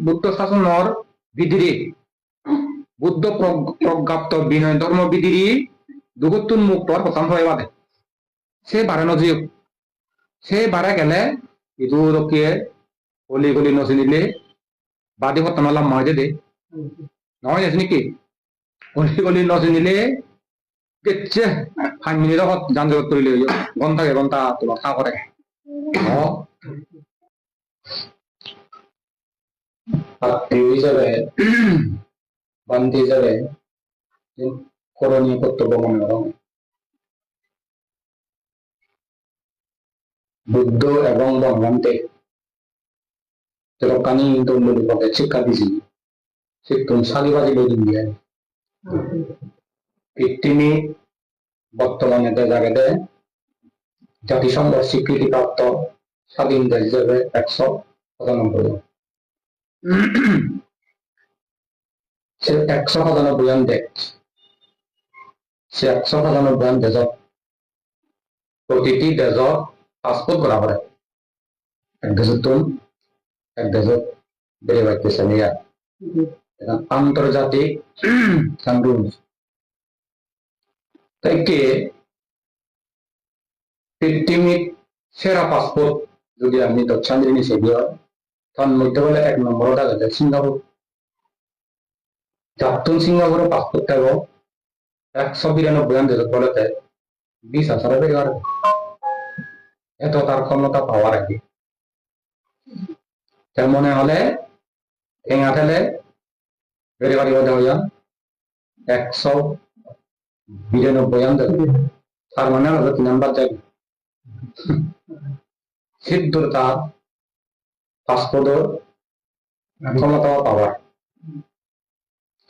বুদ্ধ শাসনৰ বিধিৰে বুদ্ধ প্ৰজ্ঞাপ্ত বিনয় ধৰ্ম বিধিৰে দুগুতুন মুক্তৰ প্ৰথম হয় বাদে সে বাৰে নজিও সে বাৰে গেলে ইদু ৰকিয়ে অলি গলি নচিনিলে, বাদী সত্তনালা মই দে নহয় আছে নেকি? অলি গলি নচিনিলে গেছে পাঁচ মিনিটত যান জগত কৰিলে ঘণ্টা ঘণ্টা তোমার খা করে আত্মীয় হিসাবে বান্ধি হিসাবে করণীয় কর্তব্য মনে করো। বুদ্ধ এবং ভগবানতে তেরকানি দৌলকে শিক্ষা দিছি সে সালিবাজি বই দিয়ে কৃত্রিমী বর্তমানে জায়গাতে জাতিসংঘের স্বীকৃতিপ্রাপ্ত স্বাধীন দেশ হিসেবে একশো পঁচানব্বই। একশো সাতানব্বই আন দেশ একশো সাতানব্বই আন দেশত প্ৰতিটি দেশত পাছপোর্ট করা পড়ে এক দেশত তুম এক দেশত পাইতেছে নিয়া। এখন আন্তর্জাতিক রুলস তাই পৃথিবীর সেরা পাসপোর্ট যদি আপনি দক্ষিণ নিচে তখন মধ্যে বলে এক নম্বরটা গেলে সিঙ্গাপুর। যাত্তুন সিঙ্গাপুরের পাসপোর্ট থাকব একশো বিরানব্বই আন দেশত বলেতে বিশ হাজার বেকার এত তার ক্ষমতা পাওয়ার আগে। তার মনে হলে ঠেঙা ঠেলে, বেড়ে বাড়ি বোধ হইয়া একশো বিরানব্বই আন দেবে তার মানে হলো তিন নাম্বার যাবে সিদ্ধর তার পাসপোর্টর ক্ষমতা পাওয়ার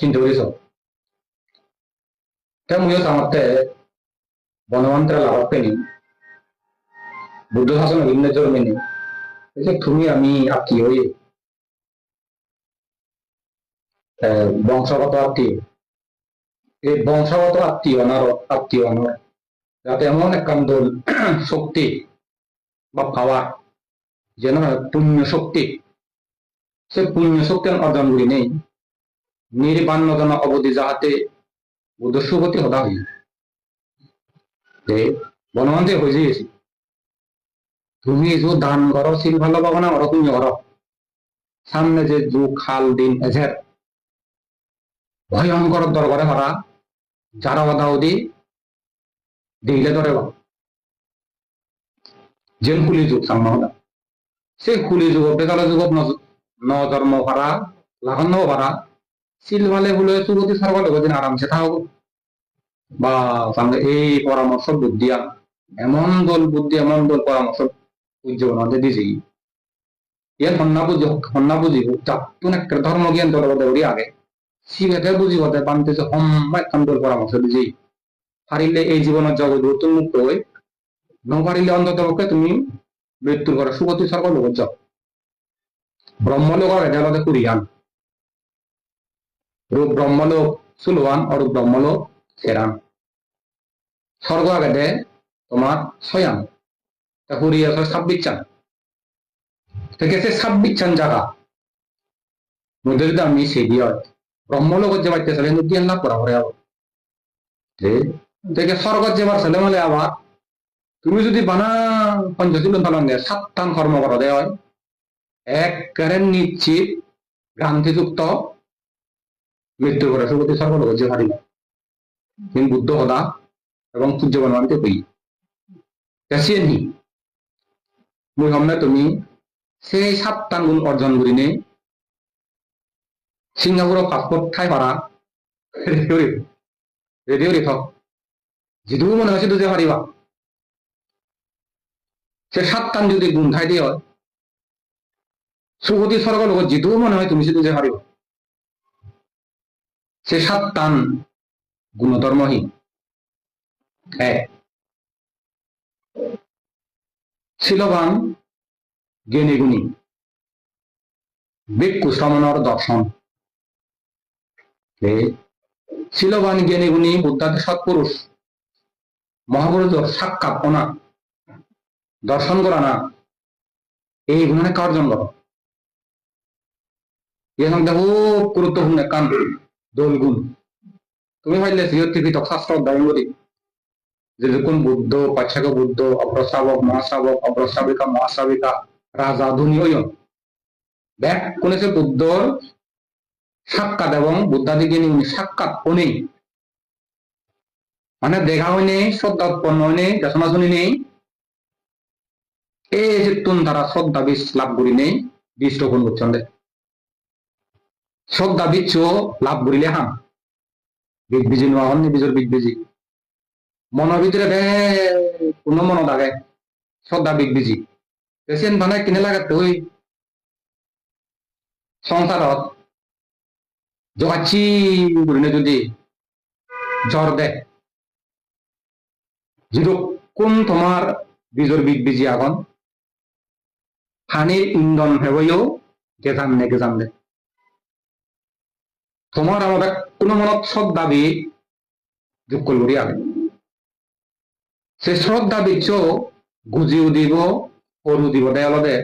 চিন্তা পেনি, বুদ্ধ শাসন ভিন্ন জন্মেনি তুমি আমি আত্মীয় হয়ে বংশগত আত্মীয় এই বংশগত আত্মীয় অনার আত্মীয় অনার যাতে এমন এক দল শক্তি বা পাওয়ার যেন পুণ্য শক্তি সে পুণ্য শক্তি অর্জন করি নেই। নির্বাণ নদন অবধি যাহাতে সুগতি হতা হই যে বনমন্ত্রী হয়ে যাইছি তুমি যে দান করো শিল ভালো পাবো না, ওরা পুণ্য করো সামনে যে যুগ খাল, দিন, এঝের, ভয়ঙ্কর দরবারে হরা যারা বাধা অধি দিলে ধরে যেন কুলি যুগ সামনে হলা সেই কুলি যুগ বেকার যুগত ন- জন্ম করা লাগান পারা শিল ভালে বলে সুগতি সর্বলে দিন আরামসে থাকব বা সামনে এই পরামর্শ বুদ্ধি এমন দল বুদ্ধি, এমন দল পরামর্শ দিছে সন্না বুঝি সন্না একটা ধর্ম জ্ঞান দল দৌড়ি আগে। শিবেকে বুঝিব বানতেছে হম্বা একখান দল পরামর্শ দিছি পারিলে এই জীবনের জগৎ তুমি মুক্ত হই নপারিলে অন্ততপক্ষে তুমি মৃত্যুর সুগতি সর্ব লোক যাও ব্রহ্মলোক আর এজালতে কুরিয়ান। রূপ ব্রহ্মলোক সুলবান অরূপ ব্রহ্মলোক সেরান। স্বর্গ আগে তোমার আছে ছাব্বিশ চান থেকে সে ছাব্বিশ চান জায়গা যদি আমি সেই দিয়ে ব্রহ্মলোকত যে পাইতেছে কিন্তু জ্ঞান লাভ করা পরে আবার। থেকে স্বর্গত যে বার ছেলে মেলে আবার তুমি যদি বানা পঞ্চশীল পালন দেয় সাতটান কর্ম করা, দেয় হয়। একেবারে নিশ্চিত ভ্রান্তিযুক্ত মৃত্যু করে, সুগতি সর্বলোক যে হারি কিন্তু বুদ্ধ হদা এবং পূজ্য বনবানকে কই পেছিয়ে নি। মুই হমনে তুমি সেই সাতটান গুণ অর্জন করি নে সিঙ্গাপুৰৰ পাছপোর্ট ঠাই পাৰা ৰেডিঅ' ৰেডিঅ' ৰেথক যিটো মনে হয় সেইটো যে পাৰিবা সে সাতটান যদি গুণ খাই দিয়ে হয়। সুগতি স্বর্গ লগত যিটো মনে হয় তুমি সেটো যে পাৰিবা সে সাতটান গুণধর্মহীন। এক। শিলবান জ্ঞানী গুণী ভিক্ষু শ্রমণর দর্শন। শিলবান জ্ঞানী গুণী বুদ্ধাতে সৎপুরুষ। মহাপুরুষর সাক্ষাৎ অনা দর্শন করা না। এই গুণে করো সঙ্গে খুব গুরুত্বপূর্ণ দোলগুণ তুমি ভাবলে শাস্ত্র করি যেরকম বুদ্ধ পাচ্ছাক বুদ্ধ রাজা ধনী ওয়ন দেখ, কোন সে বুদ্ধর সাক্ষাৎ এবং বুদ্ধাদিকে নিয়ে সাক্ষাৎ কোনে মানে দেখা হয়নি শ্রদ্ধা উৎপন্ন হয়নি দেশনা শুনি নেই এই যে তুন তারা শ্রদ্ধা বীজ লাভ করি নেই বীজ রোপণ করছেন দে। শ্রদ্ধা বীজ লাভ করিলে হাম। বীজ বিজি নোয়া হন বীজর বীজ বিজি। মনৰ ভিতরে বে, কোনো মনত আগে শ্রদ্ধা বীজ বিজি। পেশেন্ট মানে কিনে লাগে তুই সংসাৰত জগাচি কৰিলে যদি জ্বৰ দে। যিটো কোন তোমাৰ বীজৰ বীজ হানির ইন্ধন ভেবেও গেজান নে গেজান দে তোমার আমাদের কোনো মনত শ্রদ্ধা বীজ যোগ করি আগে সে শ্রদ্ধা বীজ গুজিও দিব পরু দিব দেয়ালদে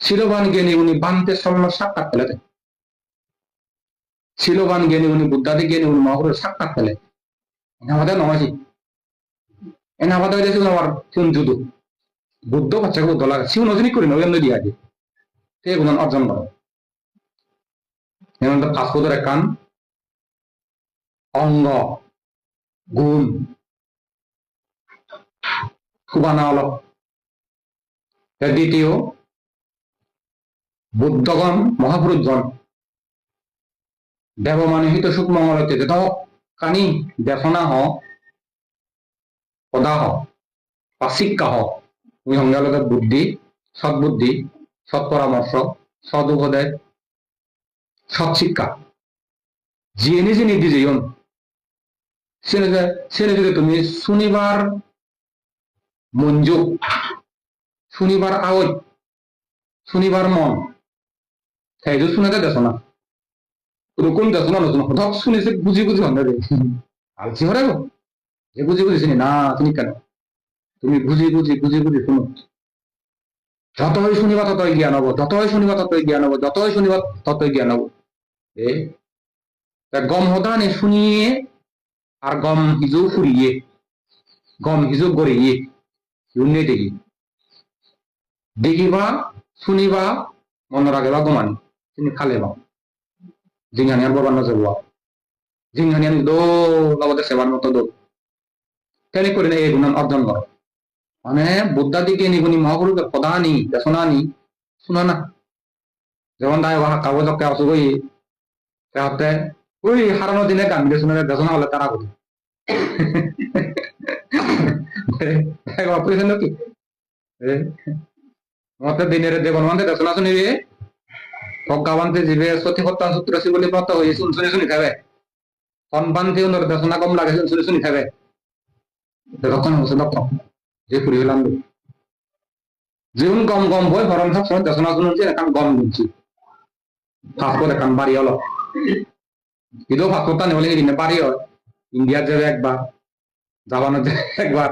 শিলবান জ্ঞানী উনি বান্তে স্বর্ণ সাক্ষাৎ পেলে শিলবান জ্ঞানী উনি বুদ্ধাদি জ্ঞানী উনি মহাপুরের সাক্ষাৎ পেলে। এনে আমাদের নহয় এনে আমাদের আমার চুন লাগে সিউ নজনী করি নয় এমনি দিয়ে আগে সে গুণ অর্জন করো এমন ফাস্টফুডের কান অঙ্গ, গুণ, সুবানা অলপ। দ্বিতীয়, বুদ্ধগণ মহাপুরুষগণ দেবমানে হিত সুখ মঙ্গলতে যত কানি দেশনা হ পদা হ বা শিক্ষা হ তুমি সংজ্ঞালতে বুদ্ধি সৎবুদ্ধি সৎ পরামর্শ সৎ উপদেশ সৎ শিক্ষা যিয়ে নিজে নির্দিষ্ট ইয়ন সেনে যদি তুমি শনিবার মঞ্জু শনিবার আওয়াজ শনিবার মন। সেইযোৰ শুনেতে দেছ না। কোন দেছ না নতুন। ধক শুনিছে বুঝি বুঝি হন্দে দে আলছি হরে গো যে বুঝি বুঝি শুনি না তুমি কেন? তুমি বুঝি বুঝি বুঝি বুঝি শুনো। যতই শুনিবা ততই জ্ঞান হব, যতই শুনিবা ততই জ্ঞান হব, যতই শুনিবা ততই জ্ঞান হব। এ গম হদানে শুনিয়ে আর গম হিজু ফুরিয়ে গম হিজু গড়িয়ে ইউনে দেখি? দেখিবা, শুনিবা, মনৰ আগে বা গমানি তিনি খালে বা জিংহানি আর ববার নজর জিংহানি আমি দো লগতে সেবার মতো দো তেনে করে না এই গুণ অর্জন করো মানে নিগুনি মহাপুরুষের প্রধানী দেশনানি শুনো না। যেমন দায় বা কাগজকে আসো গই তাহতে ওই হারানো দিনে গান দিয়ে শুনে দেশনা হলে তারা করি অপারেশন কি মতে দিনের দেবন মানে দেশনা শুনিবি ভগবানতে যিবে সতী সত্যান সূত্র আছে বলে মত হয়ে শুন শুনি শুনি খাবে। সন্বান্তি ওনার দেশনা কম লাগে শুন শুনি শুনি খাবে। তখন হচ্ছে যে যেমন গম গম শুনছি এখন গম গুনছি ফাঁস করে এখন বাড়ি হলো। কিন্তু ফাঁস করতে নেবলে কিনে বাড়ি হয়? ইন্ডিয়া যাবে একবার জাপানে একবার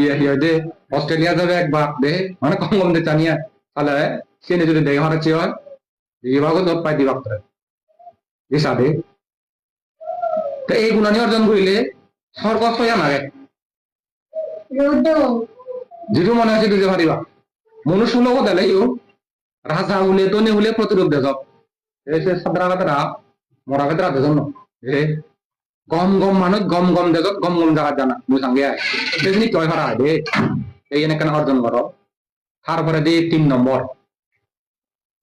ইয়ে ইয়ে দে অস্ট্রেলিয়া যাবে একবার, দে মানে কম কম দে জানিয়া, তাহলে সে যদি দেহ হারাচ্ছি হয়, বিভাগও দত পাই দিবা করে। হিসাবে তো এই গুণানি অর্জন করিলে স্বর্গ সয়া নাগে যিটো মনে আছে বুঝে পারিবা মনুষ্য লোক দেলে ইউ রাজা হলে তো হলে প্রতিরোধ দেজক এই সে সাদরা কাতরা মরা কাতরা দেজন এ গম গম মানুষ গম গম দেজক গম গম জায়গা জানা। মুই সঙ্গে আয় কয় হারা দে। এই এনে কেন অর্জন করো তারপরে দি তিন নম্বর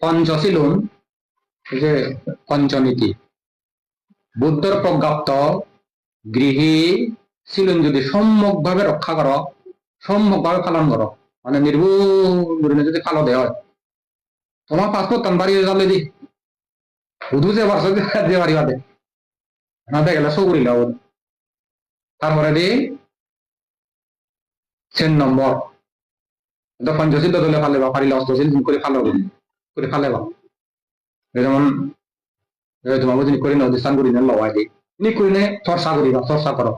পঞ্চশীলন যে পঞ্চনীতি। বুদ্ধর প্রজ্ঞাপ্ত গৃহী ছিলেন যদি সম্যক ভাবে রক্ষা করো সম্যক ভাবে পালন করো মানে নির্ভুল যদি ফালো দেয় হয়। তোমার পাসপোর্ট তান বাড়ি যাবে দি। শুধু যে বাস যে বাড়ি বাদে। না দেখলে সগুরি লাভ। তারপরে দি চেন নম্বর পঞ্চশীল দলে ফালে বা পারিলে অষ্টশীল করে ফালো করে ফালে বা। যেমন তোমার বুঝি করে না স্থান করি না, লওয়াই দিই নি করি নে, চর্চা করিবা চর্চা করো।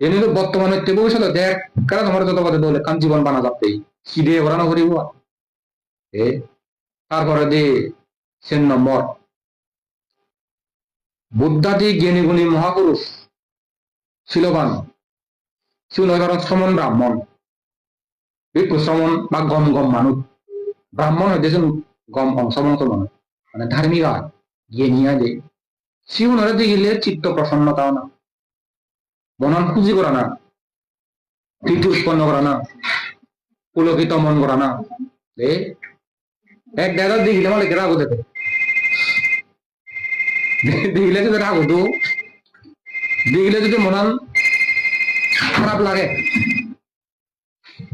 এনে তো বর্তমানে তে ভবিষ্যতে দেখ কারণ তোমার যত কথা বলে কান জীবন বানা যাবে। সিধে করানো করিব এ, তারপরে দি, সেন নম্বর। বুদ্ধাদি জ্ঞানীগুণী মহাপুরুষ, শিলবান। শিল কারণ সমন ব্রাহ্মণ। বিপুল শ্রমণ বা গম গম মানুষ। ব্রাহ্মণ হইতেছে গম অংশমন মানুষ মানে ধার্মিক হয়। জ্ঞানী হয় যে শিউনরে দেখিলে চিত্ত প্রসন্নতাও না। মনন খুঁজি করা না। প্রীতি উৎপন্ন করা না। পুলকিত মন করা না। দে। এক দাদা দেখিলে মানে রাগ হতে দেখিলে যদি রাগ হতো দেখিলে যদি মনান খারাপ লাগে।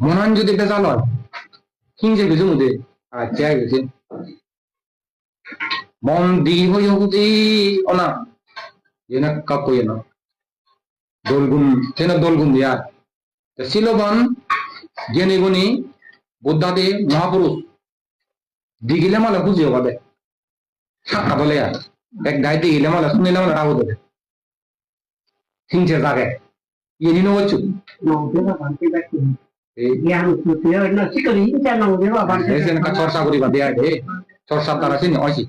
মনান যদি বেজাল হয় হিংসে কিছু মুদে আচ্ছা গেছে মন দি হয়ে বুঝি অনা। কাকই না। দোলগুন যেন গুণী বুদ্ধাদি, মহাপুরুষ দিগিলে মালে বুঝিও পাবে সাক্ষা বলে আর। এক গায়ে দিগিলে মালে, শুনিলে মালে রাহু দেবে হিংসে জাগে। ইয়ে নিনো বলছু? নংদেবা বান্তি বাকি এই। জ্ঞান সুতিয় না সিকরি ইটা নংদেবা বান্তি এই যে নাকা চর্চা করি বা দেয়া দে চর্চা তারা চিনি হয়ছি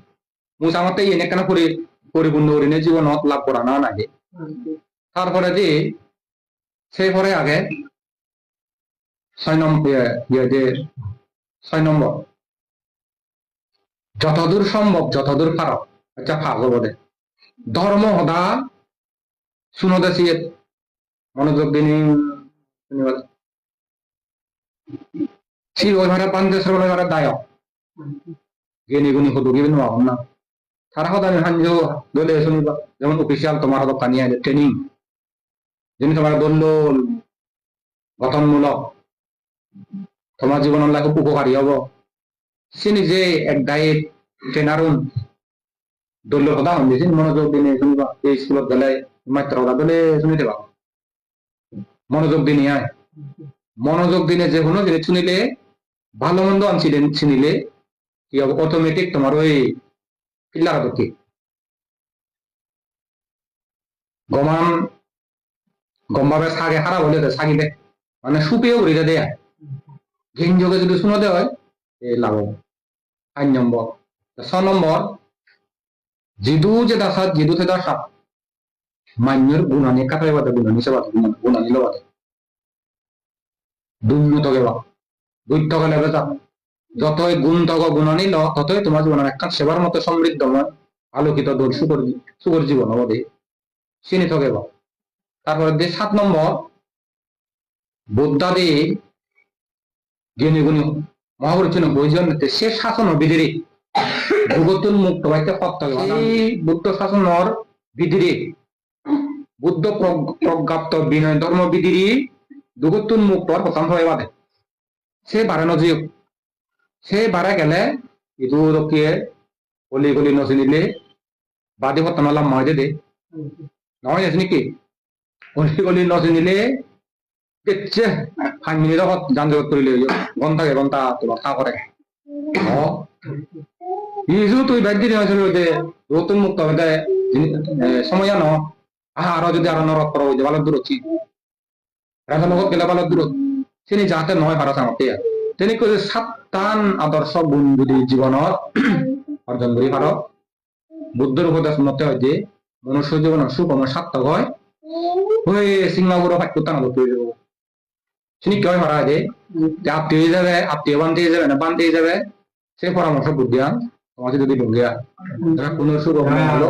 মুসা মতে এনে কেন? করে পরিপূর্ণ করিনে জীবনত লাভ করা না নাগে তারপরে যে পরে আগে ছয় নম্বর ইয়ে যে ছয় নম্বর। যতদূর সম্ভব, যতদূর পারো আচ্ছা ফাগল বলে ধর্ম সদা শুনতেছি মনোযোগ দিন। না শুনিবা। যেমন অফিসিয়াল তোমার হতো কানিয়া ট্রেনিং তোমার দণ্ড গঠনমূলক, তোমার জীবনের লাগে উপকারী হব। সে নিজে এক ডায়েট ট্রেনারুন দলীয় কথা দিয়েছেন মনোযোগ দিনে শুনিবা, এই স্কুলত গেলে মাত্র কথা দলে শুনি দেবা মনোযোগ দিনে আয় মনোযোগ দিনে যে কোনো জিনিস শুনিলে, ভালো মন্দ আনছিলেন শুনিলে কি হবে? অটোমেটিক তোমার ওই পিল্লার গমান গমভাবে সাগে খারাপ হলে তো সাগিলে মানে সুপেও উড়িতে দেয়া ঘিন যোগে যদি শুনোতে হয় এই লাভ আইন নম্বর। ছ নম্বর। জিদু যে দাসাত জিদু তে দাসাত মান্যর গুণানি কাটাই বাদে গুণানি সে বাদে গুণানি লো বাদে দুন্য তগে বা দুই তগে লেবে যা যতই গুণ তগ, গুণানি ল, ততই তোমার জীবনের একটা সেবার মতো সমৃদ্ধময় আলোকিত দোর সুকর জীবন হবে চিনি তগে বা তারপরে যে সাত নম্বর বুদ্ধাদি জ্ঞানী গুণী মহাপরিচন্ন বৈজন সে শাসন বিধিরে। ভূগতুন মুক্ত বাইতে সত্য এই বুদ্ধ শাসনৰ বিধিৰে বুদ্ধ প্ৰজ্ঞাপ্ত বিনয় ধৰ্ম বিধিৰে দুগতুন মুক্তৰ প্ৰথম হয় বাদে। সে বারে নজিও সে বারে গেলে ইদু রকিয়ে গলি গলি নচিনিলে বাদী সতনালাম মই দে দে। নহয় নেকি গলি গলি নচিনিলে কেচ্ছে পাঁচ মিনিটত যান জগত কৰিলে ঘন্টাকে ঘণ্টা তোমাৰ কা কৰে অ। ইজু তুই বাইর দিন হয়েছিল যে নতুন মুক্ত হবে সময় ন। আরও যদি আরও নরক করো যে ভালো দূর হচ্ছি রাজা লগত গেলে ভালো দূর তিনি যাতে নয় ভারত আমাকে তিনি কৈ সাতটান আদর্শ গুণ যদি জীৱনত অৰ্জন কৰি পাৰ। বুদ্ধৰ উপদেশ মতে হয় যে মনুষ্য জীৱনৰ সুকম সাৰ্থক হয়। ওই সিঙ্গাপুর ফাইটু টানা লোক হয়ে যাব। চিনি কি হয় মারা যে আপনি হয়ে যাবে আত্মীয় দিয়ে যাবে না বান্ধে যাবে। সে পরামর্শ বুদ্ধি আন তোমাকে যদি ঢুকে কোনো সুখ হলো